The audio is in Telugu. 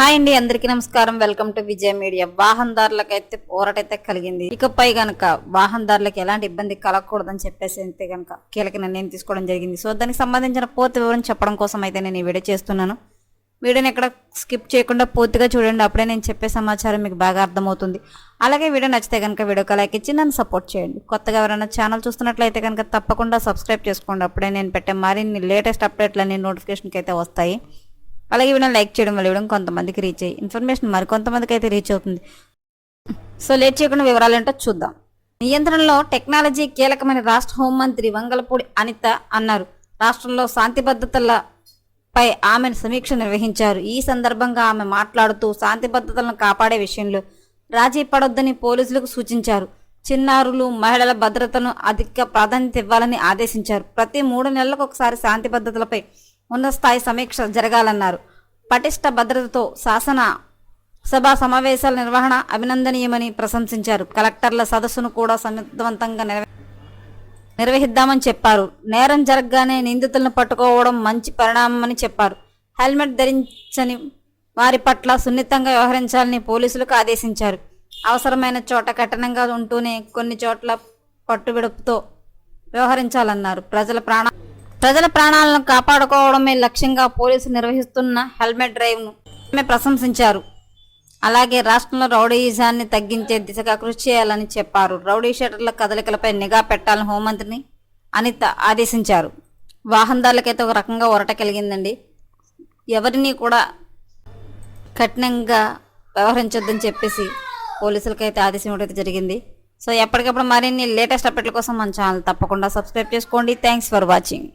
హాయ్ అండి అందరికీ నమస్కారం. Welcome to Vijaya media. వాహనదారులకు అయితే పోరాటైతే కలిగింది. ఇకపై గనక వాహనదారులకు ఎలాంటి ఇబ్బంది కలగకూడదని చెప్పేసి అయితే గనక కీలక నిర్ణయం తీసుకోవడం జరిగింది. సో దానికి సంబంధించిన పూర్తి వివరం చెప్పడం కోసం అయితే నేను ఈ వీడియో చేస్తున్నాను. వీడియోని ఎక్కడ స్కిప్ చేయకుండా పూర్తిగా చూడండి. అప్పుడే నేను చెప్పే సమాచారం మీకు బాగా అర్థమవుతుంది. అలాగే వీడియో నచ్చితే కనుక వీడియోకి లైక్ ఇచ్చి నన్ను సపోర్ట్ చేయండి. కొత్తగా ఎవరైనా ఛానల్ చూస్తున్నట్లయితే కనుక తప్పకుండా సబ్స్క్రైబ్ చేసుకోండి. అప్పుడే నేను పెట్టే మరిన్ని లేటెస్ట్ అప్డేట్లన్నీ నోటిఫికేషన్కి అయితే వస్తాయి. అలాగే వీడియో లైక్ చేయడం వల్ల ఇవ్వడం కొంతమందికి రీచ్ అయ్యి ఇన్ఫర్మేషన్ మరి కొంతమందికి అయితే రీచ్ అవుతుంది. సో లేట్ చేయకుండా వివరాలు ఏంటో చూద్దాం. నియంత్రణలో టెక్నాలజీ కీలకమైన రాష్ట్ర హోంమంత్రి వంగలపూడి అనిత అన్నారు. రాష్ట్రంలో శాంతి భద్రతలపై ఆమె సమీక్ష నిర్వహించారు. ఈ సందర్భంగా ఆమె మాట్లాడుతూ శాంతి భద్రతలను కాపాడే విషయంలో రాజీ పడొద్దని పోలీసులకు సూచించారు. చిన్నారులు మహిళల భద్రతను అధిక ప్రాధాన్యత ఇవ్వాలని ఆదేశించారు. ప్రతి మూడు నెలలకు ఒకసారి శాంతి భద్రతలపై ఉన్నతస్థాయి సమీక్ష జరగాలన్నారు. పటిష్ట భద్రతతో శాసన సభా సమావేశాల నిర్వహణ అభినందనీయమని ప్రశంసించారు. కలెక్టర్ల సదస్సును కూడా సమర్థవంతంగా నిర్వ నిర్వహిద్దామని చెప్పారు. నేరం జరగగానే నిందితులను పట్టుకోవడం మంచి పరిణామమని చెప్పారు. హెల్మెట్ ధరించని వారి పట్ల సున్నితంగా వ్యవహరించాలని పోలీసులకు ఆదేశించారు. అవసరమైన చోట కఠినంగా ఉంటూనే కొన్ని చోట్ల పట్టుబిడుపుతో వ్యవహరించాలన్నారు. ప్రజల ప్రాణ ప్రజల ప్రాణాలను కాపాడుకోవడమే లక్ష్యంగా పోలీసులు నిర్వహిస్తున్న హెల్మెట్ డ్రైవ్ను ఆమె ప్రశంసించారు. అలాగే రాష్ట్రంలో రౌడీయిజాన్ని తగ్గించే దిశగా కృషి చేయాలని చెప్పారు. రౌడీ షటర్ల కదలికలపై నిఘా పెట్టాలని హోంమంత్రిని అనిత ఆదేశించారు. వాహనదారులకైతే ఒక రకంగా ఒరట కలిగిందండి. ఎవరిని కూడా కఠినంగా వ్యవహరించొద్దని చెప్పేసి పోలీసులకైతే ఆదేశం ఇవ్వడం జరిగింది. సో ఎప్పటికప్పుడు మరిన్ని లేటెస్ట్ అప్డేట్ల కోసం మన ఛానల్ తప్పకుండా సబ్స్క్రైబ్ చేసుకోండి. Thanks for watching.